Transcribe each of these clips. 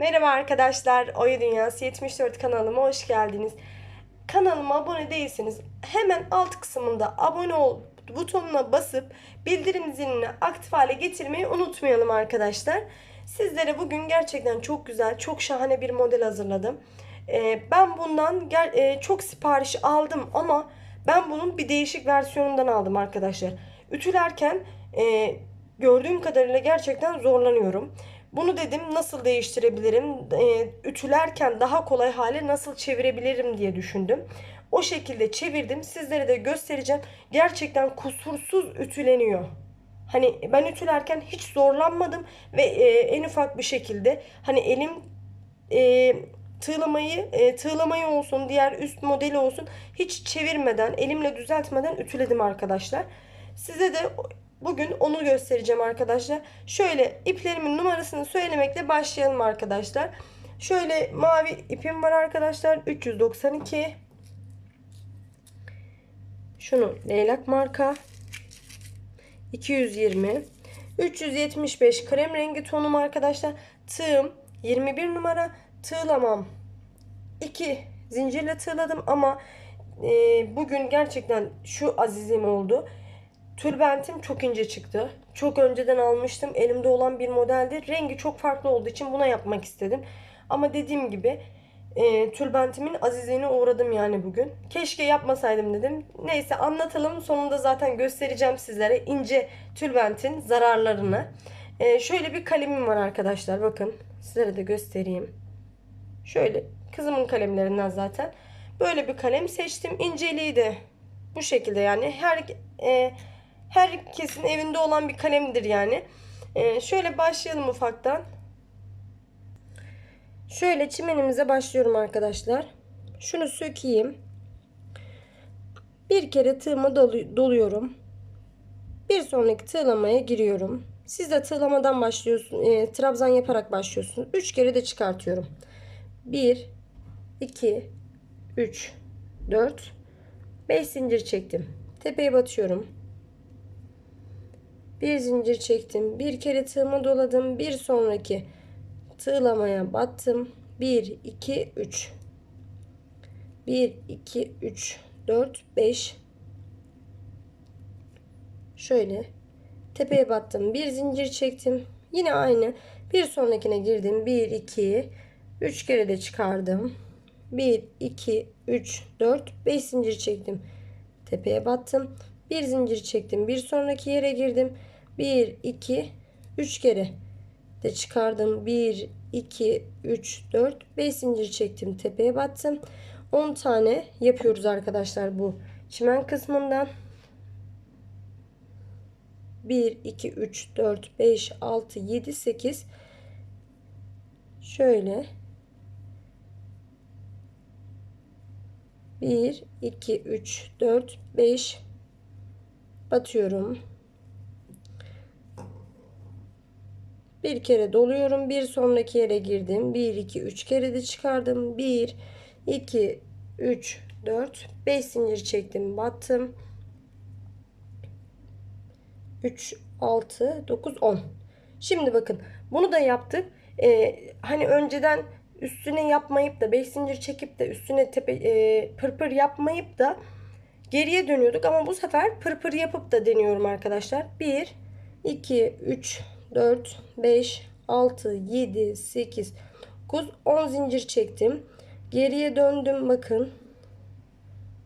Merhaba arkadaşlar, Oya Dünyası 74 kanalıma hoş geldiniz. Kanalıma abone değilseniz hemen alt kısmında abone ol butonuna basıp bildirim zilini aktif hale getirmeyi unutmayalım arkadaşlar. Sizlere bugün gerçekten çok güzel, çok şahane bir model hazırladım. Ee, ben bundan e, çok sipariş aldım ama ben bunun bir değişik versiyonundan aldım arkadaşlar. Ütülerken e, gördüğüm kadarıyla gerçekten zorlanıyorum. Bunu dedim nasıl değiştirebilirim, e, ütülerken daha kolay hale nasıl çevirebilirim diye düşündüm. O şekilde çevirdim. Sizlere de göstereceğim. Gerçekten kusursuz ütüleniyor. Hani ben ütülerken hiç zorlanmadım ve e, en ufak bir şekilde hani elim e, tığlamayı e, tığlamayı olsun diğer üst modeli olsun hiç çevirmeden elimle düzeltmeden ütüledim arkadaşlar. Size de bugün onu göstereceğim arkadaşlar. Şöyle iplerimin numarasını söylemekle başlayalım arkadaşlar. Şöyle mavi ipim var arkadaşlar. 392 şunu leylak marka. 220 375 krem rengi tonum arkadaşlar. Tığım 21 numara. Tığlamam 2 zincirle tığladım ama e, bugün gerçekten şu azizim oldu tülbentim çok ince çıktı çok önceden almıştım elimde olan bir modeldi rengi çok farklı olduğu için buna yapmak istedim ama dediğim gibi e, tülbentimin azizliğine uğradım yani bugün. Keşke yapmasaydım dedim. Neyse anlatalım. Sonunda zaten göstereceğim sizlere ince tülbentin zararlarını. E, şöyle bir kalemim var arkadaşlar. Bakın sizlere de göstereyim. Şöyle kızımın kalemlerinden zaten. Böyle bir kalem seçtim. İnceliği de bu şekilde yani. Her e, herkesin evinde olan bir kalemdir yani. E, şöyle başlayalım ufaktan. Şöyle çimenimize başlıyorum arkadaşlar. Şunu sökeyim. Bir kere tığıma dolu- doluyorum. Bir sonraki tığlamaya giriyorum. Siz de tığlamadan başlıyorsunuz. E, trabzan yaparak başlıyorsunuz. 3 kere de çıkartıyorum. 1 2 3 4 5 zincir çektim. Tepeye batıyorum. Bir zincir çektim. Bir kere tığıma doladım. Bir sonraki tığlamaya battım. 1 2 3 1 2 3 4 5 şöyle tepeye battım. Bir zincir çektim. Yine aynı. Bir sonrakine girdim. 1 2 3 kere de çıkardım. 1 2 3 4 5 zincir çektim. Tepeye battım. Bir zincir çektim. Bir sonraki yere girdim. 1 2 3 kere de çıkardım. 1, 2, 3, 4, 5 zincir çektim. Tepeye battım. 10 tane yapıyoruz arkadaşlar bu çimen kısmından. 1, 2, 3, 4, 5, 6, 7, 8. Şöyle. 1, 2, 3, 4, 5 batıyorum. Bir kere doluyorum. Bir sonraki yere girdim. 1, 2, 3 kere de çıkardım. 1, 2, 3, 4, 5 zincir çektim. Battım. 3, 6, 9, 10. Şimdi bakın bunu da yaptık. Ee, hani önceden üstüne yapmayıp da 5 zincir çekip de üstüne tepe e, pırpır yapmayıp da geriye dönüyorduk. Ama bu sefer pırpır yapıp da deniyorum arkadaşlar. 1, 2, 3, 4, 5, 6, 7, 8, 9, 10 zincir çektim. Geriye döndüm bakın.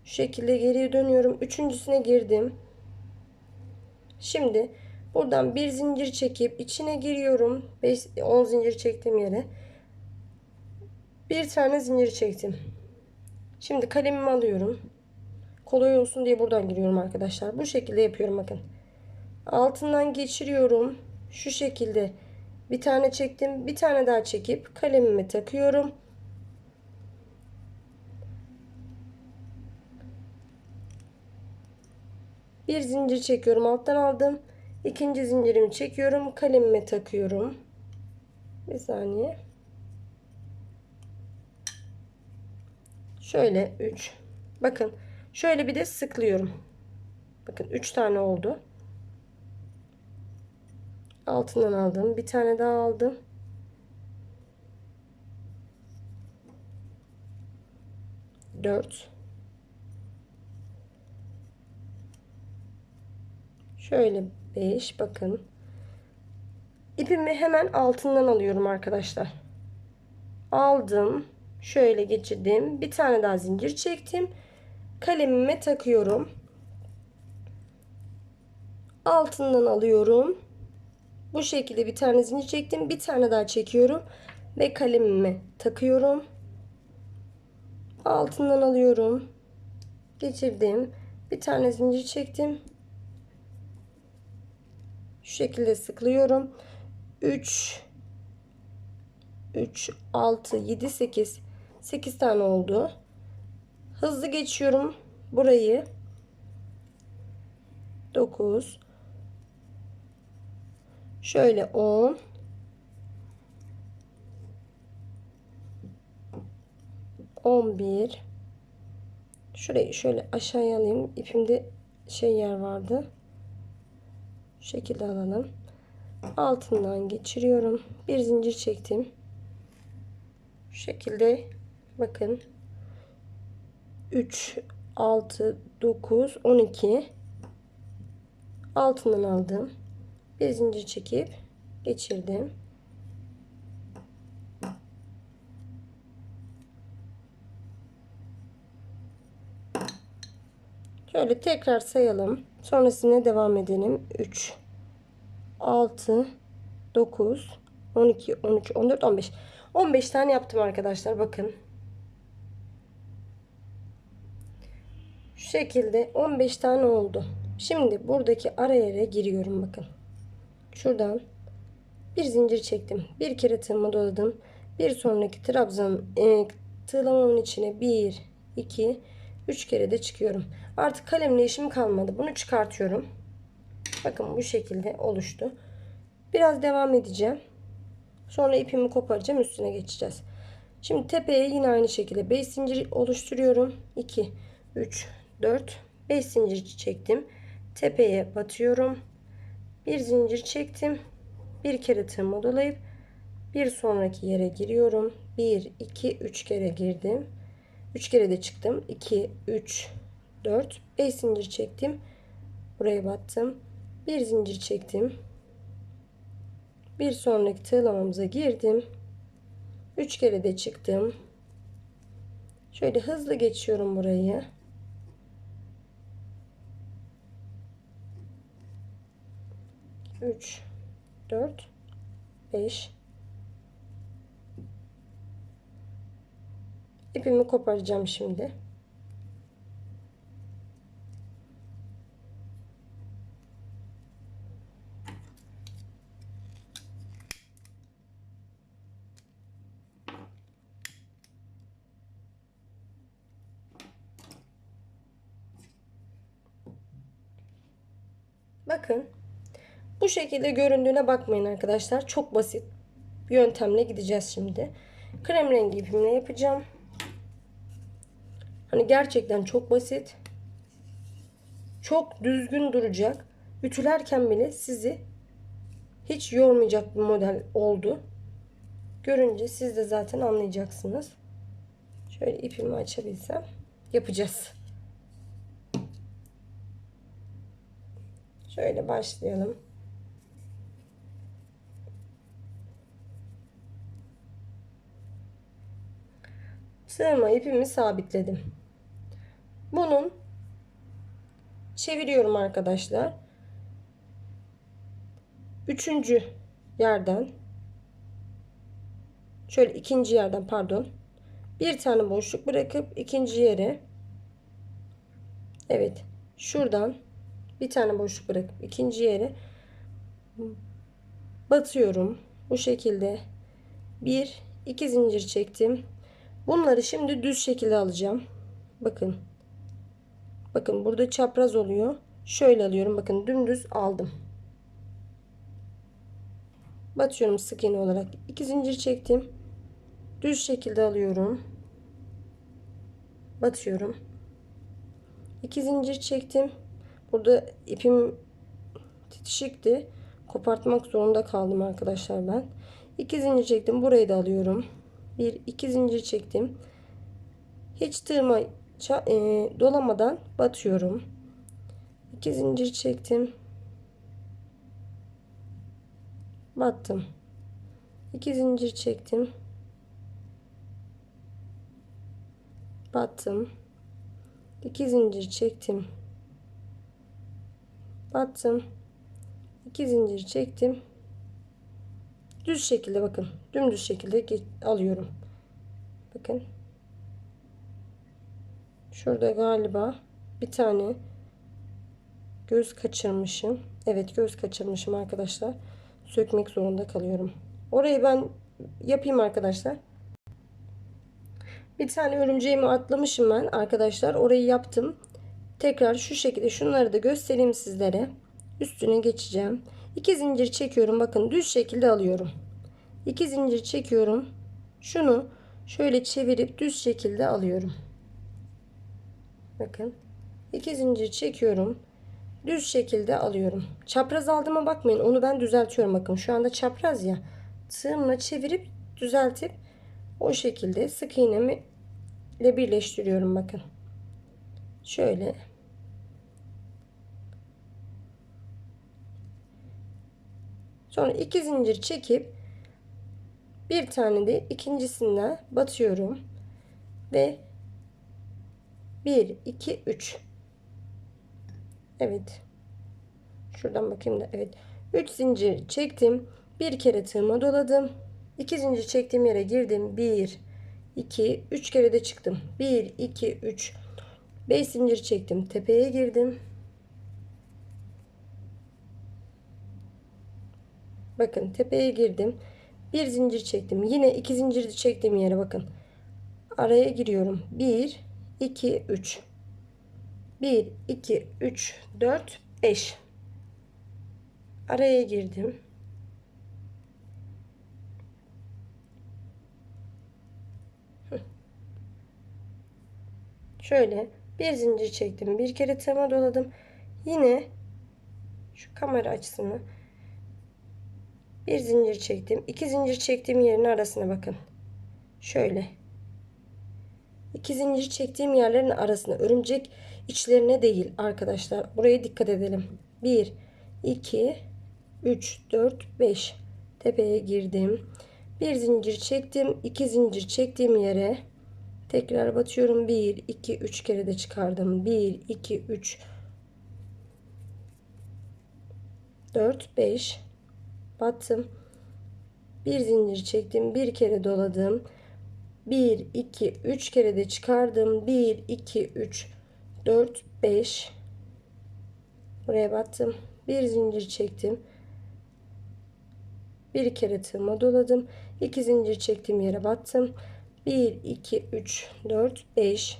Şu şekilde geriye dönüyorum. Üçüncüsüne girdim. Şimdi buradan bir zincir çekip içine giriyorum. 5, 10 zincir çektiğim yere. Bir tane zincir çektim. Şimdi kalemimi alıyorum. Kolay olsun diye buradan giriyorum arkadaşlar. Bu şekilde yapıyorum bakın. Altından geçiriyorum şu şekilde bir tane çektim bir tane daha çekip kalemime takıyorum. Bir zincir çekiyorum alttan aldım. İkinci zincirimi çekiyorum kalemime takıyorum. Bir saniye. Şöyle 3 bakın şöyle bir de sıklıyorum. Bakın 3 tane oldu altından aldım. Bir tane daha aldım. Dört. Şöyle beş. Bakın. İpimi hemen altından alıyorum arkadaşlar. Aldım. Şöyle geçirdim. Bir tane daha zincir çektim. Kalemime takıyorum. Altından alıyorum. Bu şekilde bir tane zincir çektim. Bir tane daha çekiyorum. Ve kalemime takıyorum. Altından alıyorum. Geçirdim. Bir tane zincir çektim. Şu şekilde sıklıyorum. 3 3 6 7 8 8 tane oldu. Hızlı geçiyorum burayı. 9 Şöyle 10 11 Şurayı şöyle aşağıya alayım. İpimde şey yer vardı. Şu şekilde alalım. Altından geçiriyorum. Bir zincir çektim. Şu şekilde bakın 3 6 9 12 altından aldım. Bir zincir çekip geçirdim. Şöyle tekrar sayalım. Sonrasında devam edelim. 3 6 9 12 13 14 15 15 tane yaptım arkadaşlar bakın şu şekilde 15 tane oldu şimdi buradaki ara yere giriyorum bakın şuradan bir zincir çektim bir kere tığımı doladım bir sonraki trabzan e, tığlamamın içine 1 2 3 kere de çıkıyorum artık kalemle işim kalmadı bunu çıkartıyorum Bakın bu şekilde oluştu. Biraz devam edeceğim. Sonra ipimi koparacağım. Üstüne geçeceğiz. Şimdi tepeye yine aynı şekilde 5 zincir oluşturuyorum. 2, 3, 4, 5 zincir çektim. Tepeye batıyorum. Bir zincir çektim. Bir kere tığımı dolayıp bir sonraki yere giriyorum. 1, 2, 3 kere girdim. 3 kere de çıktım. 2, 3, 4, 5 zincir çektim. Buraya battım bir zincir çektim bir sonraki tığlamamıza girdim 3 kere de çıktım şöyle hızlı geçiyorum burayı Üç, dört, beş. İpimi koparacağım şimdi. Bakın. Bu şekilde göründüğüne bakmayın arkadaşlar. Çok basit bir yöntemle gideceğiz şimdi. Krem rengi ipimle yapacağım. Hani gerçekten çok basit. Çok düzgün duracak. Ütülerken bile sizi hiç yormayacak bir model oldu. Görünce siz de zaten anlayacaksınız. Şöyle ipimi açabilsem yapacağız. Şöyle başlayalım. Sığma ipimi sabitledim. Bunun çeviriyorum arkadaşlar. Üçüncü yerden şöyle ikinci yerden pardon bir tane boşluk bırakıp ikinci yere evet şuradan bir tane boşluk bırakıp ikinci yere batıyorum. Bu şekilde bir iki zincir çektim. Bunları şimdi düz şekilde alacağım. Bakın. Bakın burada çapraz oluyor. Şöyle alıyorum. Bakın dümdüz aldım. Batıyorum sık iğne olarak. iki zincir çektim. Düz şekilde alıyorum. Batıyorum. iki zincir çektim. Burada ipim titişikti. Kopartmak zorunda kaldım arkadaşlar ben. 2 zincir çektim. Burayı da alıyorum. 1 2 zincir çektim. hiç tığıma e, dolamadan batıyorum. 2 zincir çektim. Battım. 2 zincir çektim. Battım. 2 zincir çektim. Battım. 2 zincir çektim. Düz şekilde bakın. Dümdüz şekilde alıyorum. Bakın. Şurada galiba bir tane göz kaçırmışım. Evet göz kaçırmışım arkadaşlar. Sökmek zorunda kalıyorum. Orayı ben yapayım arkadaşlar. Bir tane örümceğimi atlamışım ben arkadaşlar. Orayı yaptım. Tekrar şu şekilde şunları da göstereyim sizlere. Üstüne geçeceğim. 2 zincir çekiyorum. Bakın düz şekilde alıyorum. 2 zincir çekiyorum. Şunu şöyle çevirip düz şekilde alıyorum. Bakın. 2 zincir çekiyorum. Düz şekilde alıyorum. Çapraz aldığıma bakmayın. Onu ben düzeltiyorum. Bakın şu anda çapraz ya. Tığımla çevirip düzeltip o şekilde sık iğnemi ile birleştiriyorum bakın. Şöyle. Sonra iki zincir çekip bir tane de ikincisinden batıyorum. Ve 1 2 3 Evet. Şuradan bakayım da evet. 3 zincir çektim. Bir kere tığıma doladım. 2 zincir çektiğim yere girdim. 1 2 3 kere de çıktım. 1 2 3 5 zincir çektim. Tepeye girdim. Bakın tepeye girdim. Bir zincir çektim. Yine iki zincir çektiğim yere bakın. Araya giriyorum. 1 2 3 1 2 3 4 5 Araya girdim. Şöyle bir zincir çektim. Bir kere tığıma doladım. Yine şu kamera açısını bir zincir çektim. iki zincir çektiğim yerin arasına bakın. Şöyle. İki zincir çektiğim yerlerin arasına örümcek içlerine değil arkadaşlar. Buraya dikkat edelim. 1 2 3 4 5 tepeye girdim. Bir zincir çektim. iki zincir çektiğim yere tekrar batıyorum. 1 2 3 kere de çıkardım. 1 2 3 4 5 battım. Bir zincir çektim. Bir kere doladım. 1 2 3 kere de çıkardım. 1 2 3 4 5 buraya battım. Bir zincir çektim. Bir kere tığıma doladım. 2 zincir çektiğim yere battım. 1 2 3 4 5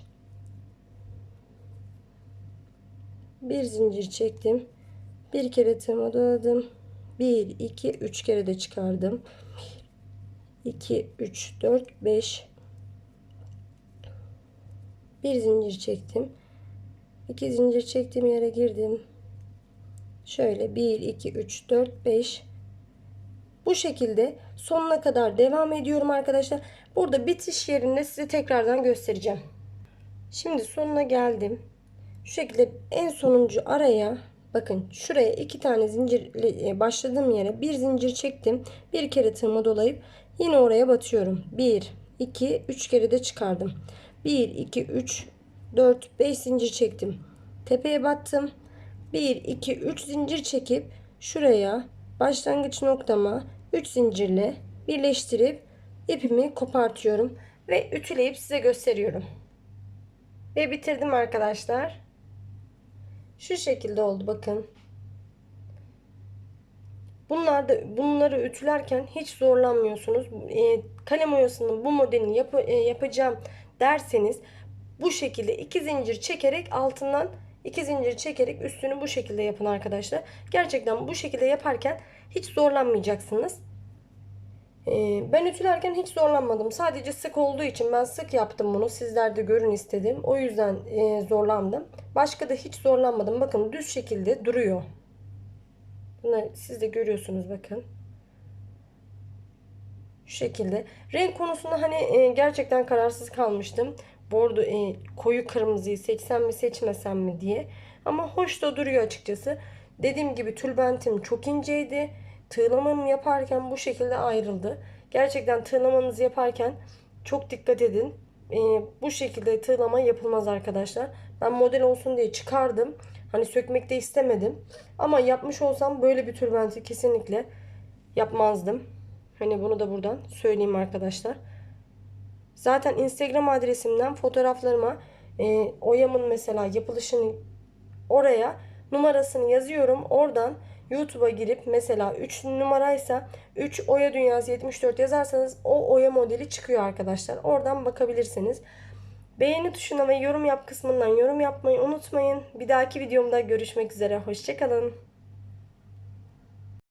bir zincir çektim. Bir kere tığıma doladım. 1 2 3 kere de çıkardım. 2 3 4 5 bir zincir çektim. 2 zincir çektiğim yere girdim. Şöyle 1 2 3 4 5 bu şekilde sonuna kadar devam ediyorum arkadaşlar. Burada bitiş yerinde size tekrardan göstereceğim. Şimdi sonuna geldim. Şu şekilde en sonuncu araya bakın şuraya iki tane zincir başladığım yere bir zincir çektim. Bir kere tığımı dolayıp yine oraya batıyorum. 1 2 3 kere de çıkardım. 1 2 3 4 5 zincir çektim. Tepeye battım. 1 2 3 zincir çekip şuraya başlangıç noktama 3 zincirle birleştirip ipimi kopartıyorum ve ütüleyip size gösteriyorum. Ve bitirdim arkadaşlar. Şu şekilde oldu bakın. Bunlar da bunları ütülerken hiç zorlanmıyorsunuz. E, kalem oyasının bu modelini yap, e, yapacağım derseniz bu şekilde iki zincir çekerek altından iki zincir çekerek üstünü bu şekilde yapın arkadaşlar. Gerçekten bu şekilde yaparken hiç zorlanmayacaksınız. Ee, ben ütülerken hiç zorlanmadım. Sadece sık olduğu için ben sık yaptım bunu. Sizler de görün istedim. O yüzden e, zorlandım. Başka da hiç zorlanmadım. Bakın düz şekilde duruyor. Bunu siz de görüyorsunuz bakın. Şu şekilde. Renk konusunda hani e, gerçekten kararsız kalmıştım. bordo e, koyu kırmızıyı seçsem mi seçmesem mi diye. Ama hoş da duruyor açıkçası. Dediğim gibi tülbentim çok inceydi. Tığlamamı yaparken bu şekilde ayrıldı. Gerçekten tığlamanızı yaparken çok dikkat edin. E, bu şekilde tığlama yapılmaz arkadaşlar. Ben model olsun diye çıkardım. Hani sökmek de istemedim. Ama yapmış olsam böyle bir tülbenti kesinlikle yapmazdım. Hani bunu da buradan söyleyeyim arkadaşlar. Zaten Instagram adresimden fotoğraflarıma e, oyamın mesela yapılışını oraya numarasını yazıyorum. Oradan YouTube'a girip mesela 3 numaraysa 3 Oya Dünyası 74 yazarsanız o Oya modeli çıkıyor arkadaşlar. Oradan bakabilirsiniz. Beğeni tuşuna ve yorum yap kısmından yorum yapmayı unutmayın. Bir dahaki videomda görüşmek üzere. Hoşçakalın.